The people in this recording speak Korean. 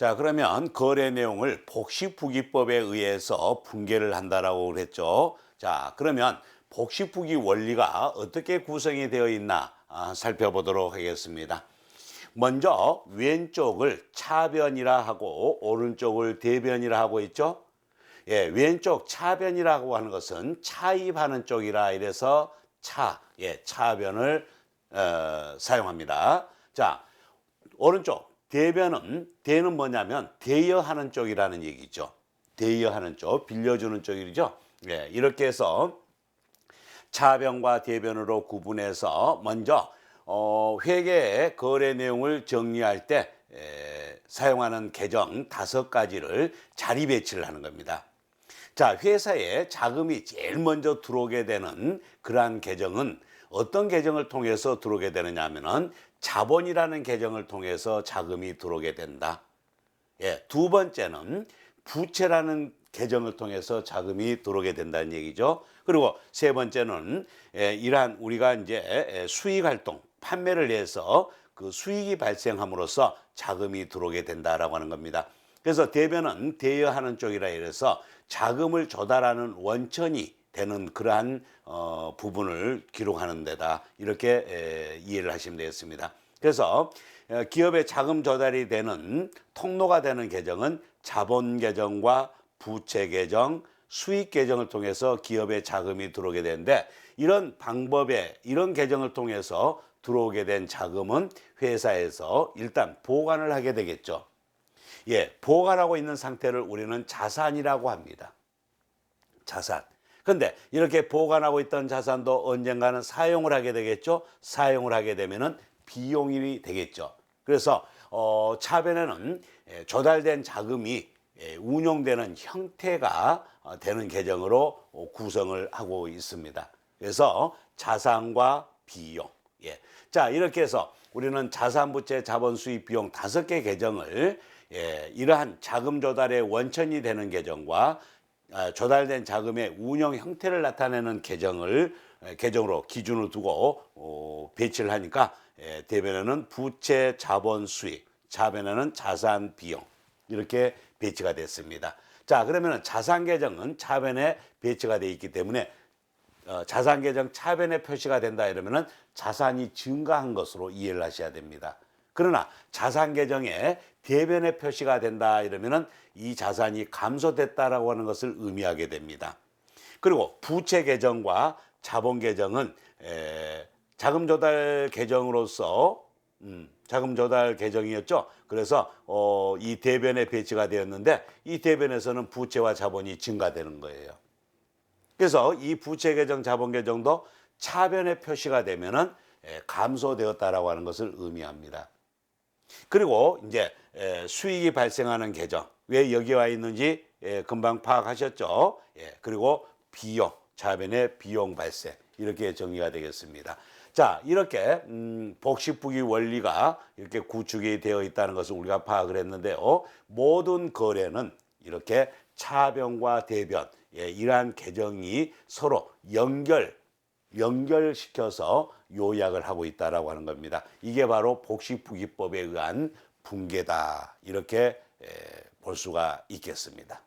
자, 그러면 거래 내용을 복식부기법에 의해서 분계를 한다라고 그랬죠. 자, 그러면 복식부기 원리가 어떻게 구성이 되어 있나 아, 살펴보도록 하겠습니다. 먼저 왼쪽을 차변이라 하고 오른쪽을 대변이라 하고 있죠. 예, 왼쪽 차변이라고 하는 것은 차입하는 쪽이라 이래서 차, 예, 차변을 어, 사용합니다. 자, 오른쪽 대변은 대는 뭐냐면 대여하는 쪽이라는 얘기죠. 대여하는 쪽, 빌려주는 쪽이죠. 예, 이렇게 해서 차변과 대변으로 구분해서 먼저 어, 회계의 거래 내용을 정리할 때 에, 사용하는 계정 다섯 가지를 자리 배치를 하는 겁니다. 자, 회사에 자금이 제일 먼저 들어오게 되는 그러한 계정은 어떤 계정을 통해서 들어오게 되느냐 하면은 자본이라는 계정을 통해서 자금이 들어오게 된다. 예, 두 번째는 부채라는 계정을 통해서 자금이 들어오게 된다는 얘기죠. 그리고 세 번째는 예, 이러한 우리가 이제 예, 수익 활동, 판매를 해서 그 수익이 발생함으로써 자금이 들어오게 된다라고 하는 겁니다. 그래서 대변은 대여하는 쪽이라 이래서 자금을 조달하는 원천이 되는 그러한 어, 부분을 기록하는 데다 이렇게 에, 이해를 하시면 되겠습니다. 그래서 에, 기업의 자금 조달이 되는 통로가 되는 계정은 자본 계정과 부채 계정, 수익 계정을 통해서 기업의 자금이 들어오게 되는데 이런 방법에 이런 계정을 통해서 들어오게 된 자금은 회사에서 일단 보관을 하게 되겠죠. 예, 보관하고 있는 상태를 우리는 자산이라고 합니다. 자산. 근데 이렇게 보관하고 있던 자산도 언젠가는 사용을 하게 되겠죠. 사용을 하게 되면은 비용이 되겠죠. 그래서 어, 차변에는 예, 조달된 자금이 예, 운용되는 형태가 어, 되는 계정으로 어, 구성을 하고 있습니다. 그래서 자산과 비용. 예. 자, 이렇게 해서 우리는 자산, 부채, 자본, 수입, 비용 다섯 개 계정을 예, 이러한 자금 조달의 원천이 되는 계정과 아, 조달된 자금의 운영 형태를 나타내는 계정을 에, 계정으로 기준을 두고 어, 배치를 하니까 예, 대변에는 부채, 자본, 수익, 차변에는 자산, 비용 이렇게 배치가 됐습니다. 자, 그러면 자산 계정은 차변에 배치가 되어 있기 때문에 어, 자산 계정 차변에 표시가 된다 이러면은 자산이 증가한 것으로 이해를 하셔야 됩니다. 그러나 자산 계정에 대변에 표시가 된다 이러면은 이 자산이 감소됐다라고 하는 것을 의미하게 됩니다. 그리고 부채 계정과 자본 계정은 에, 자금 조달 계정으로서 음, 자금 조달 계정이었죠. 그래서 어, 이 대변에 배치가 되었는데 이 대변에서는 부채와 자본이 증가되는 거예요. 그래서 이 부채 계정, 자본 계정도 차변에 표시가 되면은 에, 감소되었다라고 하는 것을 의미합니다. 그리고 이제 에, 수익이 발생하는 계정 왜 여기 와 있는지 에, 금방 파악하셨죠? 예, 그리고 비용 차변의 비용 발생 이렇게 정리가 되겠습니다. 자 이렇게 음, 복식부기 원리가 이렇게 구축이 되어 있다는 것을 우리가 파악을 했는데요. 모든 거래는 이렇게 차변과 대변 예, 이러한 계정이 서로 연결 연결시켜서 요약을 하고 있다라고 하는 겁니다. 이게 바로 복식부기법에 의한 붕괴다 이렇게 에, 볼 수가 있겠습니다.